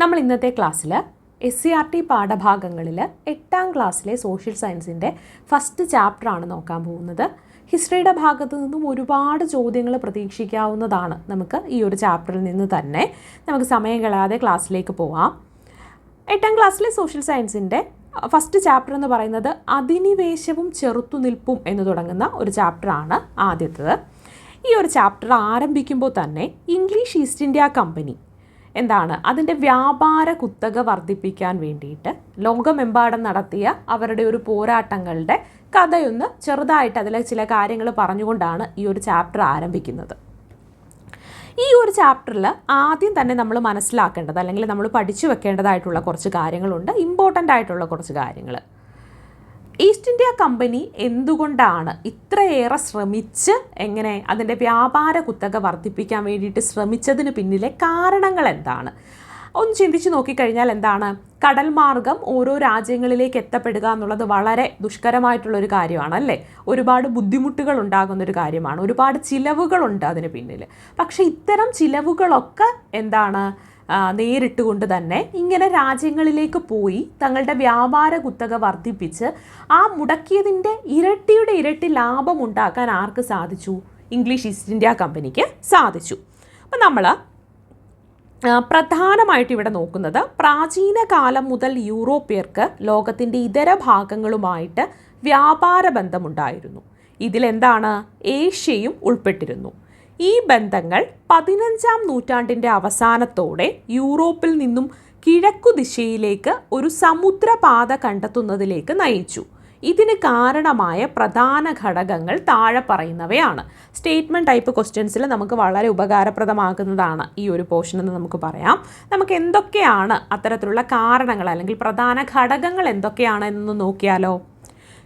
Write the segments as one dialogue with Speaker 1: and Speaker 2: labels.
Speaker 1: നമ്മൾ ഇന്നത്തെ ക്ലാസ്സിൽ എസ് സി ആർ ടി പാഠഭാഗങ്ങളിൽ എട്ടാം ക്ലാസ്സിലെ സോഷ്യൽ സയൻസിന്റെ ഫസ്റ്റ് ചാപ്റ്ററാണ് നോക്കാൻ പോകുന്നത്. ഹിസ്റ്ററിയുടെ ഭാഗത്തു നിന്നും ഒരുപാട് ചോദ്യങ്ങൾ പ്രതീക്ഷിക്കാവുന്നതാണ് നമുക്ക് ഈ ഒരു ചാപ്റ്ററിൽ നിന്ന് തന്നെ. നമുക്ക് സമയം കളയാതെ ക്ലാസ്സിലേക്ക് പോവാം. എട്ടാം ക്ലാസ്സിലെ സോഷ്യൽ സയൻസിന്റെ ഫസ്റ്റ് ചാപ്റ്റർ എന്ന് പറയുന്നത് അധിനിവേശവും ചെറുത്തുനിൽപ്പും എന്ന് തുടങ്ങുന്ന ഒരു ചാപ്റ്ററാണ് ആദ്യത്തേത്. ഈ ഒരു ചാപ്റ്റർ ആരംഭിക്കുമ്പോൾ തന്നെ ഇംഗ്ലീഷ് ഈസ്റ്റ് ഇന്ത്യ കമ്പനി എന്താണ്? അതിന്റെ വ്യാപാര കുത്തക വർദ്ധിപ്പിക്കാൻ വേണ്ടിയിട്ട് ലോകമെമ്പാടും നടത്തിയ അവരുടെ ഒരു പോരാട്ടങ്ങളുടെ കഥയൊന്ന് ചെറുതായിട്ട് അതിലെ ചില കാര്യങ്ങൾ പറഞ്ഞുകൊണ്ടാണ് ഈ ഒരു ചാപ്റ്റർ ആരംഭിക്കുന്നത്. ഈ ഒരു ചാപ്റ്ററിൽ ആദ്യം തന്നെ നമ്മൾ മനസ്സിലാക്കേണ്ടത് അല്ലെങ്കിൽ നമ്മൾ പഠിച്ചു വെക്കേണ്ടതായിട്ടുള്ള കുറച്ച് കാര്യങ്ങളുണ്ട്. ഇമ്പോർട്ടന്റ് ആയിട്ടുള്ള കുറച്ച് കാര്യങ്ങൾ ഈസ്റ്റ് ഇന്ത്യ കമ്പനി എന്തുകൊണ്ടാണ് ഇത്രയേറെ ശ്രമിച്ച് എങ്ങനെ അതിന്റെ വ്യാപാര കുത്തക വർദ്ധിപ്പിക്കാൻ വേണ്ടിയിട്ട് ശ്രമിച്ചതിന് പിന്നിലെ കാരണങ്ങൾ എന്താണ്? ഒന്ന് ചിന്തിച്ച് നോക്കിക്കഴിഞ്ഞാൽ എന്താണ്? കടൽ മാർഗം ഓരോ രാജ്യങ്ങളിലേക്ക് എത്തപ്പെടുക എന്നുള്ളത് വളരെ ദുഷ്കരമായിട്ടുള്ളൊരു കാര്യമാണ് അല്ലേ? ഒരുപാട് ബുദ്ധിമുട്ടുകൾ ഉണ്ടാകുന്നൊരു കാര്യമാണ്. ഒരുപാട് ചിലവുകളുണ്ട് അതിന് പിന്നിൽ. പക്ഷേ ഇത്തരം ചിലവുകളൊക്കെ എന്താണ്? നേരിട്ടുകൊണ്ട് തന്നെ ഇങ്ങനെ രാജ്യങ്ങളിലേക്ക് പോയി തങ്ങളുടെ വ്യാപാര കുത്തക വർദ്ധിപ്പിച്ച് ആ മുടക്കിയതിന്റെ ഇരട്ടിയുടെ ഇരട്ടി ലാഭം ഉണ്ടാക്കാൻ ആർക്ക് സാധിച്ചു? ഇംഗ്ലീഷ് ഈസ്റ്റ് ഇന്ത്യ കമ്പനിക്ക് സാധിച്ചു. അപ്പം നമ്മൾ പ്രധാനമായിട്ട് ഇവിടെ നോക്കുന്നത് പ്രാചീന കാലം മുതൽ യൂറോപ്യർക്ക് ലോകത്തിന്റെ ഇതര ഭാഗങ്ങളുമായിട്ട് വ്യാപാര ബന്ധമുണ്ടായിരുന്നു. ഇതിലെന്താണ്? ഏഷ്യയും ഉൾപ്പെട്ടിരുന്നു. ഈ ബന്ധങ്ങൾ പതിനഞ്ചാം നൂറ്റാണ്ടിന്റെ അവസാനത്തോടെ യൂറോപ്പിൽ നിന്നും കിഴക്കു ദിശയിലേക്ക് ഒരു സമുദ്രപാത കണ്ടെത്തുന്നതിലേക്ക് നയിച്ചു. ഇതിന് കാരണമായ പ്രധാന ഘടകങ്ങൾ താഴെ പറയുന്നവയാണ്. സ്റ്റേറ്റ്മെന്റ് ടൈപ്പ് ക്വസ്റ്റ്യൻസിൽ നമുക്ക് വളരെ ഉപകാരപ്രദമാകുന്നതാണ് ഈ ഒരു പോർഷൻ എന്ന് നമുക്ക് പറയാം. നമുക്ക് എന്തൊക്കെയാണ് അത്തരത്തിലുള്ള കാരണങ്ങൾ അല്ലെങ്കിൽ പ്രധാന ഘടകങ്ങൾ എന്തൊക്കെയാണ് എന്ന് നോക്കിയാലോ?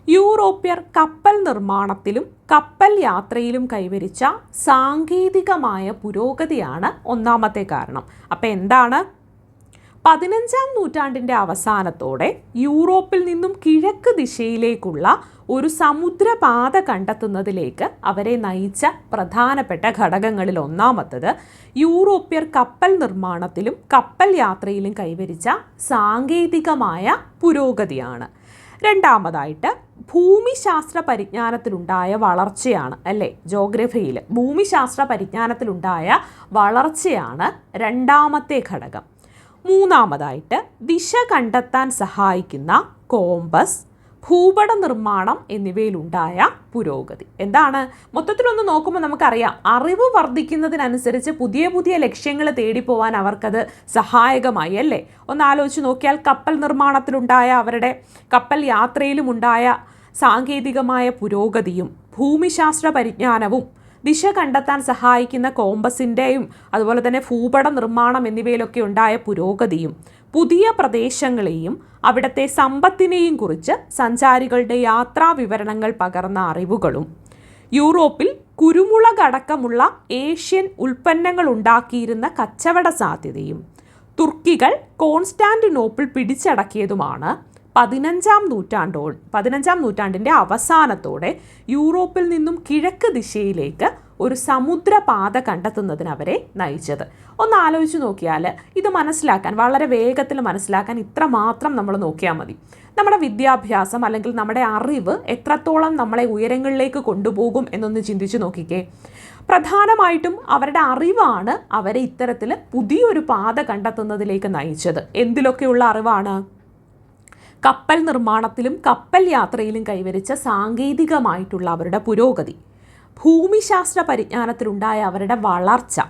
Speaker 1: യൂറോപ്യർ കപ്പൽ നിർമ്മാണത്തിലും കപ്പൽ യാത്രയിലും കൈവരിച്ച സാങ്കേതികമായ പുരോഗതിയാണ് ഒന്നാമത്തെ കാരണം. അപ്പോൾ എന്താണ്? പതിനഞ്ചാം നൂറ്റാണ്ടിന്റെ അവസാനത്തോടെ യൂറോപ്പിൽ നിന്നും കിഴക്ക് ദിശയിലേക്കുള്ള ഒരു സമുദ്രപാത കണ്ടെത്തുന്നതിലേക്ക് അവരെ നയിച്ച പ്രധാനപ്പെട്ട ഘടകങ്ങളിൽ ഒന്നാമത്തത് യൂറോപ്യർ കപ്പൽ നിർമ്മാണത്തിലും കപ്പൽ യാത്രയിലും കൈവരിച്ച സാങ്കേതികമായ പുരോഗതിയാണ്. രണ്ടാമതായിട്ട് ഭൂമിശാസ്ത്ര പരിജ്ഞാനത്തിലുണ്ടായ വളർച്ചയാണ് അല്ലേ? ജോഗ്രഫിയിൽ ഭൂമിശാസ്ത്ര പരിജ്ഞാനത്തിലുണ്ടായ വളർച്ചയാണ് രണ്ടാമത്തെ ഘടകം. മൂന്നാമതായിട്ട് ദിശ കണ്ടെത്താൻ സഹായിക്കുന്ന കോമ്പസ് ഭൂപട നിർമ്മാണം എന്നിവയിലുണ്ടായ പുരോഗതി. എന്താണ്? മൊത്തത്തിലൊന്ന് നോക്കുമ്പോൾ നമുക്കറിയാം അറിവ് വർദ്ധിക്കുന്നതിനനുസരിച്ച് പുതിയ പുതിയ ലക്ഷ്യങ്ങൾ തേടിപ്പോവാൻ അവർക്കത് സഹായകമായി അല്ലേ? ഒന്ന് ആലോചിച്ച് നോക്കിയാൽ കപ്പൽ നിർമ്മാണത്തിലുണ്ടായ അവരുടെ കപ്പൽ യാത്രയിലുമുണ്ടായ സാങ്കേതികമായ പുരോഗതിയും ഭൂമിശാസ്ത്ര പരിജ്ഞാനവും ദിശ കണ്ടെത്താൻ സഹായിക്കുന്ന കോമ്പസിന്റെയും അതുപോലെ തന്നെ ഭൂപട നിർമ്മാണം എന്നിവയിലൊക്കെ ഉണ്ടായ പുരോഗതിയും പുതിയ പ്രദേശങ്ങളെയും അവിടുത്തെ സമ്പത്തിനെയും കുറിച്ച് സഞ്ചാരികളുടെ യാത്രാ വിവരണങ്ങൾ പകർന്ന അറിവുകളും. യൂറോപ്പിൽ കുരുമുളക് അടക്കമുള്ള ഏഷ്യൻ ഉൽപ്പന്നങ്ങൾ ഉണ്ടാക്കിയിരുന്ന കച്ചവട സാധ്യതയും തുർക്കികൾ കോൺസ്റ്റാന്റിനോപ്പിൾ പിടിച്ചടക്കിയതുമാണ് പതിനഞ്ചാം നൂറ്റാണ്ടോ പതിനഞ്ചാം നൂറ്റാണ്ടിന്റെ അവസാനത്തോടെ യൂറോപ്പിൽ നിന്നും കിഴക്ക് ദിശയിലേക്ക് ഒരു സമുദ്രപാത കണ്ടെത്തുന്നതിന് അവരെ നയിച്ചത്. ഒന്ന് ആലോചിച്ച് നോക്കിയാൽ ഇത് മനസ്സിലാക്കാൻ വളരെ വേഗത്തിൽ മനസ്സിലാക്കാൻ ഇത്ര മാത്രം നമ്മൾ നോക്കിയാൽ മതി. നമ്മുടെ വിദ്യാഭ്യാസം അല്ലെങ്കിൽ നമ്മുടെ അറിവ് എത്രത്തോളം നമ്മളെ ഉയരങ്ങളിലേക്ക് കൊണ്ടുപോകും എന്നൊന്ന് ചിന്തിച്ചു നോക്കിക്കേ. പ്രധാനമായിട്ടും അവരുടെ അറിവാണ് അവരെ ഇത്തരത്തിൽ പുതിയൊരു പാത കണ്ടെത്തുന്നതിലേക്ക് നയിച്ചത്. എന്തിലൊക്കെയുള്ള അറിവാണ്? കപ്പൽ നിർമ്മാണത്തിലും കപ്പൽ യാത്രയിലും കൈവരിച്ച സാങ്കേതികമായിട്ടുള്ള അവരുടെ പുരോഗതി. ഭൂമിശാസ്ത്ര പരിജ്ഞാനത്തിലുണ്ടായ അവരുടെ വളർച്ച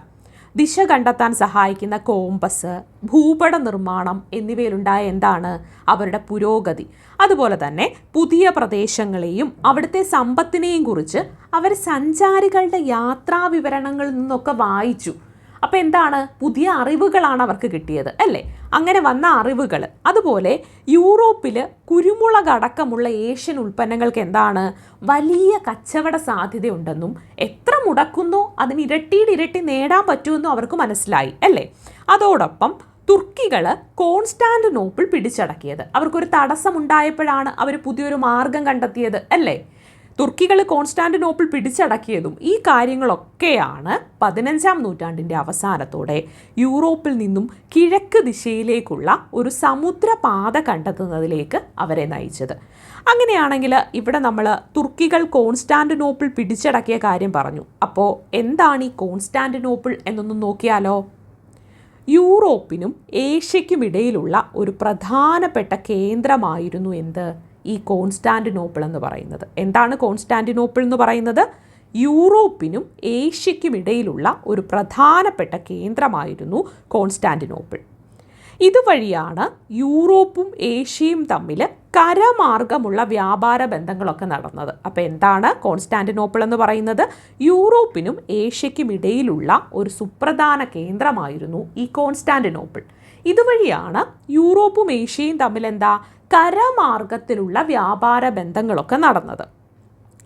Speaker 1: ദിശ കണ്ടെത്താൻ സഹായിക്കുന്ന കോമ്പസ് ഭൂപട നിർമ്മാണം എന്നിവയിലുണ്ടായ എന്താണ് അവരുടെ പുരോഗതി. അതുപോലെ തന്നെ പുതിയ പ്രദേശങ്ങളെയും അവിടുത്തെ സമ്പത്തിനെയും കുറിച്ച് അവർ സഞ്ചാരികളുടെ യാത്രാ വിവരണങ്ങളിൽ നിന്നൊക്കെ വായിച്ചു. അപ്പോൾ എന്താണ്? പുതിയ അറിവുകളാണ് അവർക്ക് കിട്ടിയത് അല്ലേ? അങ്ങനെ വന്ന അറിവുകൾ. അതുപോലെ യൂറോപ്പിൽ കുരുമുളക് അടക്കമുള്ള ഏഷ്യൻ ഉൽപ്പന്നങ്ങൾക്ക് എന്താണ്? വലിയ കച്ചവട സാധ്യതയുണ്ടെന്നും എത്ര മുടക്കുന്നോ അതിന് ഇരട്ടിയുടെ ഇരട്ടി നേടാൻ പറ്റുമെന്നും അവർക്ക് മനസ്സിലായി അല്ലേ? അതോടൊപ്പം തുർക്കികൾ കോൺസ്റ്റാന്റിനോപ്പിൾ പിടിച്ചടക്കിയത്. അവർക്കൊരു തടസ്സമുണ്ടായപ്പോഴാണ് അവർ പുതിയൊരു മാർഗം കണ്ടെത്തിയത് അല്ലേ? തുർക്കികൾ കോൺസ്റ്റാന്റിനോപ്പിൾ പിടിച്ചടക്കിയതും ഈ കാര്യങ്ങളൊക്കെയാണ് പതിനഞ്ചാം നൂറ്റാണ്ടിന്റെ അവസാനത്തോടെ യൂറോപ്പിൽ നിന്നും കിഴക്ക് ദിശയിലേക്കുള്ള ഒരു സമുദ്രപാത കണ്ടെത്തുന്നതിലേക്ക് അവരെ നയിച്ചത്. അങ്ങനെയാണെങ്കിൽ ഇവിടെ നമ്മൾ തുർക്കികൾ കോൺസ്റ്റാന്റിനോപ്പിൾ പിടിച്ചടക്കിയ കാര്യം പറഞ്ഞു. അപ്പോൾ എന്താണ് ഈ കോൺസ്റ്റാന്റിനോപ്പിൾ എന്നൊന്ന് നോക്കിയാലോ. യൂറോപ്പിനും ഏഷ്യയ്ക്കും ഇടയിലുള്ള ഒരു പ്രധാനപ്പെട്ട കേന്ദ്രമായിരുന്നു എന്ത്? ഈ കോൺസ്റ്റാന്റിനോപ്പിൾ എന്ന് പറയുന്നത്. എന്താണ് കോൺസ്റ്റാന്റിനോപ്പിൾ എന്ന് പറയുന്നത്? യൂറോപ്പിനും ഏഷ്യയ്ക്കും ഇടയിലുള്ള ഒരു പ്രധാനപ്പെട്ട കേന്ദ്രമായിരുന്നു കോൺസ്റ്റാന്റിനോപ്പിൾ ഇതുവഴിയാണ് യൂറോപ്പും ഏഷ്യയും തമ്മിൽ കരമാർഗമുള്ള വ്യാപാര ബന്ധങ്ങളൊക്കെ നടന്നത്. അപ്പോൾ എന്താണ് കോൺസ്റ്റാന്റിനോപ്പിൾ എന്ന് പറയുന്നത്? യൂറോപ്പിനും ഏഷ്യയ്ക്കും ഇടയിലുള്ള ഒരു സുപ്രധാന കേന്ദ്രമായിരുന്നു ഈ കോൺസ്റ്റാന്റിനോപ്പിൾ ഇതുവഴിയാണ് യൂറോപ്പും ഏഷ്യയും തമ്മിൽ എന്താ? കരമാർഗത്തിലുള്ള വ്യാപാര ബന്ധങ്ങളൊക്കെ നടന്നത്.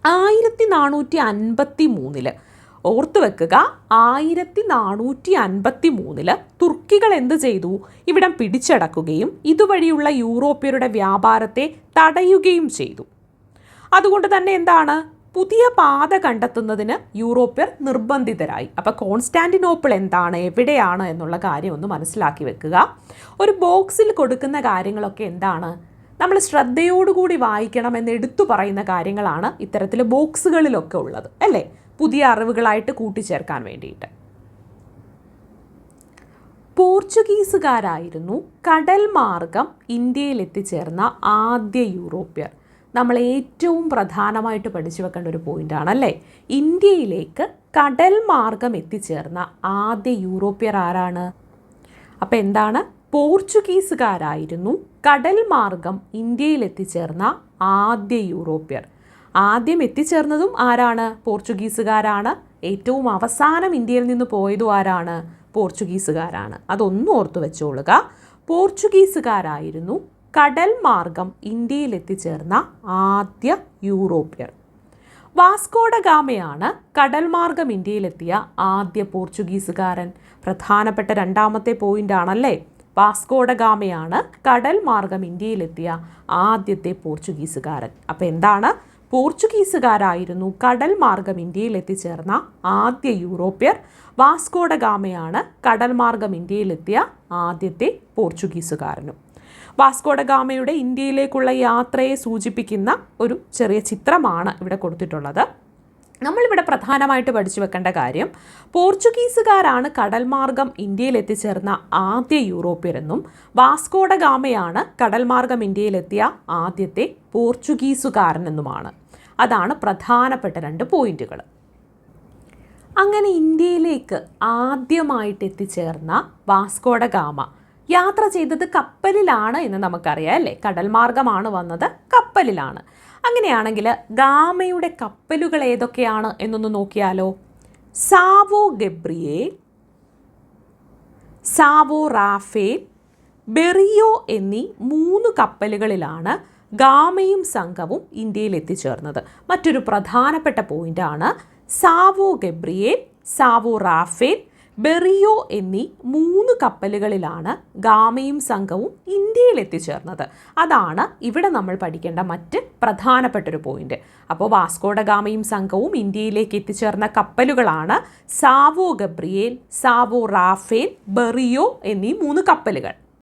Speaker 1: ആയിരത്തി നാനൂറ്റി അൻപത്തി മൂന്നിൽ ഓർത്തു വെക്കുക ആയിരത്തി നാനൂറ്റി അൻപത്തി മൂന്നിൽ തുർക്കികൾ എന്ത് ചെയ്തു? ഇവിടം പിടിച്ചടക്കുകയും ഇതുവഴിയുള്ള യൂറോപ്യരുടെ വ്യാപാരത്തെ തടയുകയും ചെയ്തു. അതുകൊണ്ട് തന്നെ എന്താണ്? പുതിയ പാത കണ്ടെത്തുന്നതിന് യൂറോപ്യർ നിർബന്ധിതരായി. അപ്പോൾ കോൺസ്റ്റാന്റിനോപ്പിൾ എന്താണ്? എവിടെയാണ് എന്നുള്ള കാര്യം ഒന്ന് മനസ്സിലാക്കി വെക്കുക. ഒരു ബോക്സിൽ കൊടുക്കുന്ന കാര്യങ്ങളൊക്കെ എന്താണ്? നമ്മൾ ശ്രദ്ധയോടുകൂടി വായിക്കണം എന്ന് എടുത്തു പറയുന്ന കാര്യങ്ങളാണ് ഇത്തരത്തിൽ ബോക്സുകളിലൊക്കെ ഉള്ളത് അല്ലേ? പുതിയ അറിവുകളായിട്ട് കൂട്ടിച്ചേർക്കാൻ വേണ്ടിയിട്ട്. പോർച്ചുഗീസുകാരായിരുന്നു കടൽ മാർഗം ഇന്ത്യയിൽ എത്തിച്ചേർന്ന ആദ്യ യൂറോപ്യർ. നമ്മൾ ഏറ്റവും പ്രധാനമായിട്ട് പഠിച്ചു വെക്കേണ്ട ഒരു പോയിന്റാണ് അല്ലേ ഇന്ത്യയിലേക്ക് കടൽ മാർഗം എത്തിച്ചേർന്ന ആദ്യ യൂറോപ്യർ ആരാണ്? അപ്പോൾ എന്താണ്? പോർച്ചുഗീസുകാരായിരുന്നു കടൽ മാർഗം ഇന്ത്യയിൽ എത്തിച്ചേർന്ന ആദ്യ യൂറോപ്യർ. ആദ്യം എത്തിച്ചേർന്നതും ആരാണ്? പോർച്ചുഗീസുകാരാണ്. ഏറ്റവും അവസാനം ഇന്ത്യയിൽ നിന്ന് പോയതും ആരാണ്? പോർച്ചുഗീസുകാരാണ്. അതൊന്നും ഓർത്തു വെച്ചോളുക. പോർച്ചുഗീസുകാരായിരുന്നു കടൽ മാർഗം ഇന്ത്യയിൽ എത്തിച്ചേർന്ന ആദ്യ യൂറോപ്യർ. വാസ്കോഡഗാമയാണ് കടൽ മാർഗം ഇന്ത്യയിലെത്തിയ ആദ്യ പോർച്ചുഗീസുകാരൻ. പ്രധാനപ്പെട്ട രണ്ടാമത്തെ പോയിന്റ് ആണല്ലേ വാസ്കോഡ ഗാമയാണ് കടൽ മാർഗം ഇന്ത്യയിലെത്തിയ ആദ്യത്തെ പോർച്ചുഗീസുകാരൻ. അപ്പം എന്താണ്? പോർച്ചുഗീസുകാരായിരുന്നു കടൽ മാർഗം ഇന്ത്യയിൽ എത്തിച്ചേർന്ന ആദ്യ യൂറോപ്യർ. വാസ്കോഡഗാമയാണ് കടൽ മാർഗം ഇന്ത്യയിലെത്തിയ ആദ്യത്തെ പോർച്ചുഗീസുകാരനും. വാസ്കോഡഗാമയുടെ ഇന്ത്യയിലേക്കുള്ള യാത്രയെ സൂചിപ്പിക്കുന്ന ഒരു ചെറിയ ചിത്രമാണ് ഇവിടെ കൊടുത്തിട്ടുള്ളത്. നമ്മളിവിടെ പ്രധാനമായിട്ട് പഠിച്ചു വെക്കേണ്ട കാര്യം പോർച്ചുഗീസുകാരാണ് കടൽ മാർഗം ഇന്ത്യയിൽ എത്തിച്ചേർന്ന ആദ്യ യൂറോപ്യരെന്നും വാസ്കോഡ ഗാമയാണ് കടൽ മാർഗം ഇന്ത്യയിലെത്തിയ ആദ്യത്തെ പോർച്ചുഗീസുകാരനെന്നുമാണ്. അതാണ് പ്രധാനപ്പെട്ട രണ്ട് പോയിന്റുകൾ അങ്ങനെ ഇന്ത്യയിലേക്ക് ആദ്യമായിട്ട് എത്തിച്ചേർന്ന വാസ്കോഡ ഗാമ യാത്ര ചെയ്തത് കപ്പലിലാണ് എന്ന് നമുക്കറിയാം അല്ലേ? കടൽ മാർഗമാണ് വന്നത് കപ്പലിലാണ്. അങ്ങനെയാണെങ്കിൽ ഗാമയുടെ കപ്പലുകൾ ഏതൊക്കെയാണ് എന്നൊന്ന് നോക്കിയാലോ. Sao Gabriel Sao Raphael Berrio എന്നീ മൂന്ന് കപ്പലുകളിലാണ് ഗാമയും സംഘവും ഇന്ത്യയിൽ എത്തിച്ചേർന്നത്. മറ്റൊരു പ്രധാനപ്പെട്ട പോയിന്റാണ് Sao Gabriel Sao Rafael Berrio എന്നീ മൂന്ന് കപ്പലുകളിലാണ് ഗാമയും സംഘവും ഇന്ത്യയിൽ എത്തിച്ചേർന്നത് അതാണ് ഇവിടെ നമ്മൾ പഠിക്കേണ്ട മറ്റ് പ്രധാനപ്പെട്ടൊരു പോയിന്റ്. അപ്പോൾ വാസ്കോഡഗാമയും സംഘവും ഇന്ത്യയിലേക്ക് എത്തിച്ചേർന്ന കപ്പലുകളാണ് Sao Gabriel Sao Rafael Berrio എന്നീ മൂന്ന് കപ്പലുകൾ.